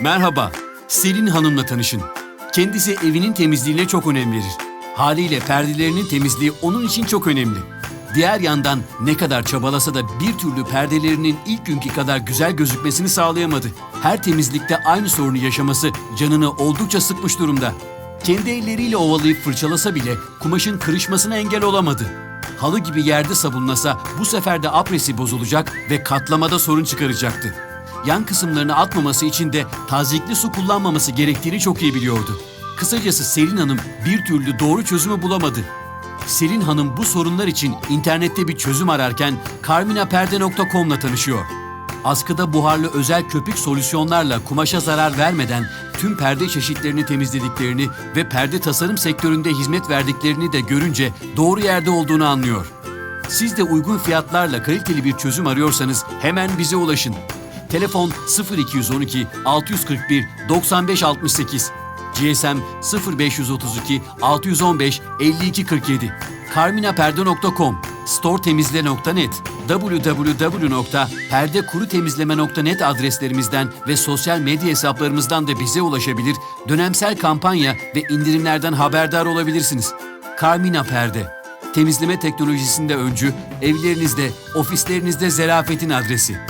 Merhaba, Selin Hanım'la tanışın. Kendisi evinin temizliğine çok önem verir. Haliyle perdelerinin temizliği onun için çok önemli. Diğer yandan ne kadar çabalasa da bir türlü perdelerinin ilk günkü kadar güzel gözükmesini sağlayamadı. Her temizlikte aynı sorunu yaşaması canını oldukça sıkmış durumda. Kendi elleriyle ovalayıp fırçalasa bile kumaşın kırışmasına engel olamadı. Halı gibi yerde sabunlasa bu sefer de apresi bozulacak ve katlamada sorun çıkaracaktı. Yan kısımlarını atmaması için de tazikli su kullanmaması gerektiğini çok iyi biliyordu. Kısacası Selin Hanım bir türlü doğru çözümü bulamadı. Selin Hanım bu sorunlar için internette bir çözüm ararken carminaperde.com'la tanışıyor. Askıda buharlı özel köpük solüsyonlarla kumaşa zarar vermeden tüm perde çeşitlerini temizlediklerini ve perde tasarım sektöründe hizmet verdiklerini de görünce doğru yerde olduğunu anlıyor. Siz de uygun fiyatlarla kaliteli bir çözüm arıyorsanız hemen bize ulaşın. Telefon 0212 641 9568 GSM 0532 615 52 47 carminaperde.com storetemizle.net www.perdekurutemizleme.net adreslerimizden ve sosyal medya hesaplarımızdan da bize ulaşabilir, dönemsel kampanya ve indirimlerden haberdar olabilirsiniz. Carmina Perde. Temizleme teknolojisinde öncü, evlerinizde, ofislerinizde zerafetin adresi.